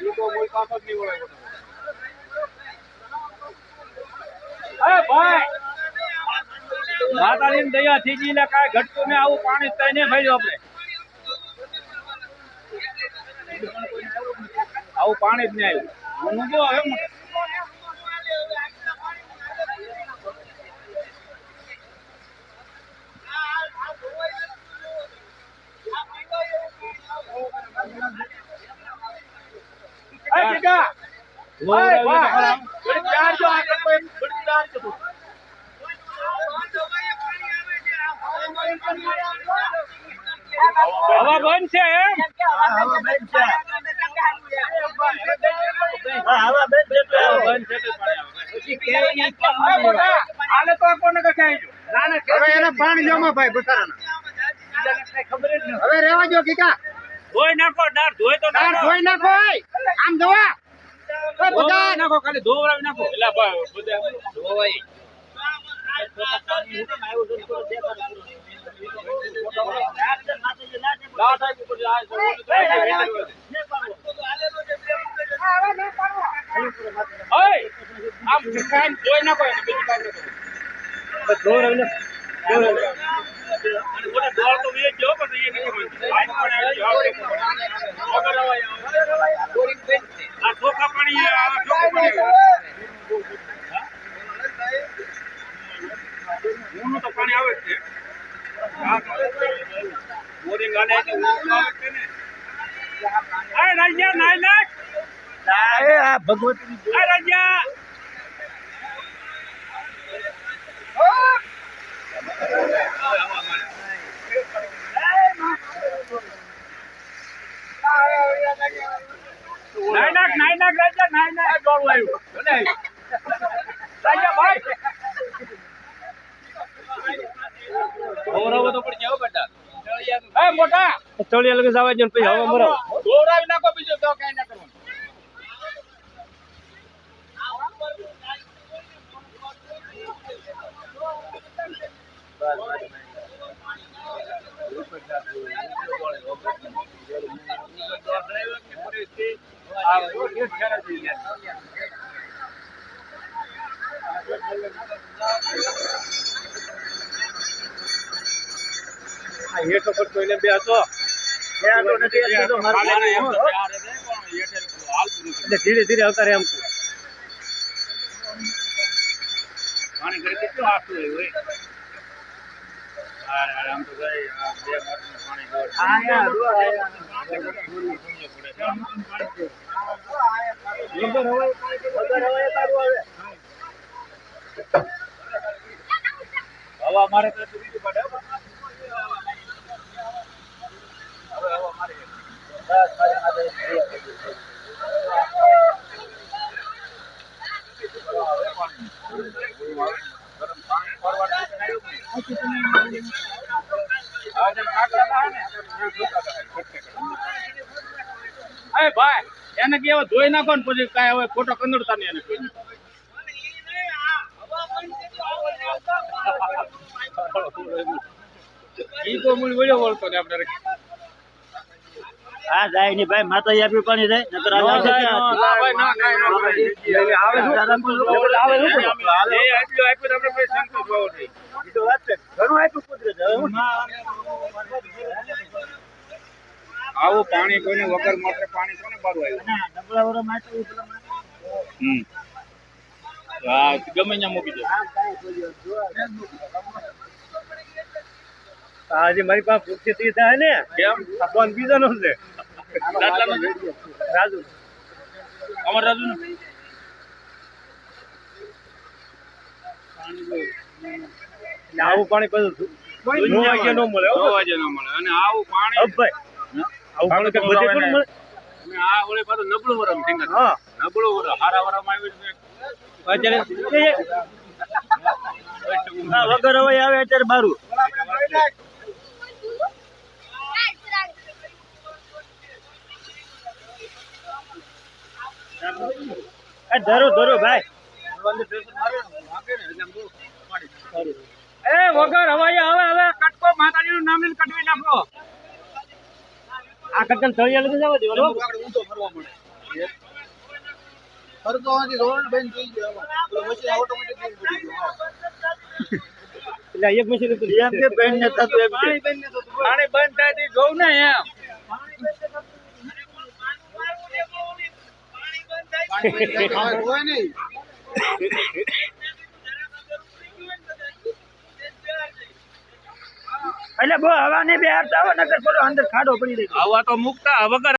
તો કોઈ પાછો જ નહીં વળે ગઈ ને કાંઈ ઘટતું ને આવું પાણી તઈ ને ભાઈ આપણે આવું પાણી જ નહીં આવ્યું હું જો હવે મોટો. એ ટીકા! ઓય ભાઈ, થોડીક ચાર જો આ કટકો એમ, થોડીક ચાર જો તું. હવા બંધ છે એમ હવે બંધ છે. હવે બંધ છે. બંધ છે. પછી મોટા, તો કોને ના, ના, એને પાણી જોમાં ભાઈ નથી. હવે રેવા જો કીકા ધોઈ નાખો ડાળ ધોઈ તો તાર નાખો. ધોઈ નાખો ઓય. આમ ધોવા એ બધા ધોવાઈ નાખો ખાલી ધોવરાવી નાખો. એટલે ધોવાઈ. આમ કાંઈ ધોઈ નાખો એને બીજું કાંઈ નાખો ધોવડાવી નાખો. તો વીએ ગયો પણ એ નથી મળતું. આ પણ આવી જાઓ. વગર અવાય આવે. આ ચોખા પાણી આ ચોખ્ખું પાણી ઊનું તો પાણી આવે જ છે હા, બોરિંગ આને એટલે ઊનું આવે જ છે ને આ રાજ્યા નાઈ નાખ આ એ આ ભગવતીની આ રાજ્યા નાઈ નાખ નાઈ નાખ રાજ્યા નાઈ નાખ ડોળ આવ્યું ભલે આવ્યું. રાજ્યા ભાઈ ઓવરાવો તો પડશે હો બેટા એ મોટા તળિયા લગે જવા ને પછી હવા મરાવો દોડાવી નાખો બીજું તો કઈ ના કરવાનું આ હેઠો હાલ પૂરું કર્યું. એટલે ધીરે ધીરે અવતારે એમ કહું. પાણી ઘરે કેટલું આખું હોય આમ તો ગઈ, બે પાણી ગોળ. હા, હા, જો આયા. વગર હવાએ પાણી વગર હવાએ તારું આવે હવા મારે તો બીજું પડે હો. હવે હવા મારે એ ભાઈ, એને કે ધોઈ નાખો ને પછી કાંઈ હવે ખોટો કંદડતા નહીં એને કોઈ ઈ તો મૂળ વળ્યો વળતો ને આપણે. આ જાય ની ભાઈ માતા આપ્યું પાણી જાય નકર કાંઈ આવે છે. આવું પાણી કોઈને વગર મોટરે પાણી કોને બારું આવ્યું. હમ. હા ગમે ત્યાં મૂકી દો. હા જે મારી પાસે પૂછતી તી થાય ને? કેમ? ફોન બીજો નો છે છે? રાજુ. અમર રાજુ આવું પાણી પછી નો વાગે નો મળે નો વાગે નો મળે. અને આવું પાણી અબભાઈ આવું પાણી કે બધે પણ મળે? અને આ ઓલે પાછો નબળું વરમ સિંગર હા. નબળું વરમ. હારા વરમ આવ્યું છે. અત્યારે વગર હવે આવે અત્યારે મારું. ધરો ધરો ભાઈ. એ વગર હવાઈ હવે હવે કટકો માતાજી નું નામ લઈને કટવી નાખો. આ કટકન તળિયા લઈને જવા દેવો એટલે એક મશીન પાણી બંધ થાય જોઉં ને એમ. એટલે બહુ હવા નહીં બેહારતા હોય નગર પડો અંદર ખાડો પડી જાય. હવા તો મુકતા વગર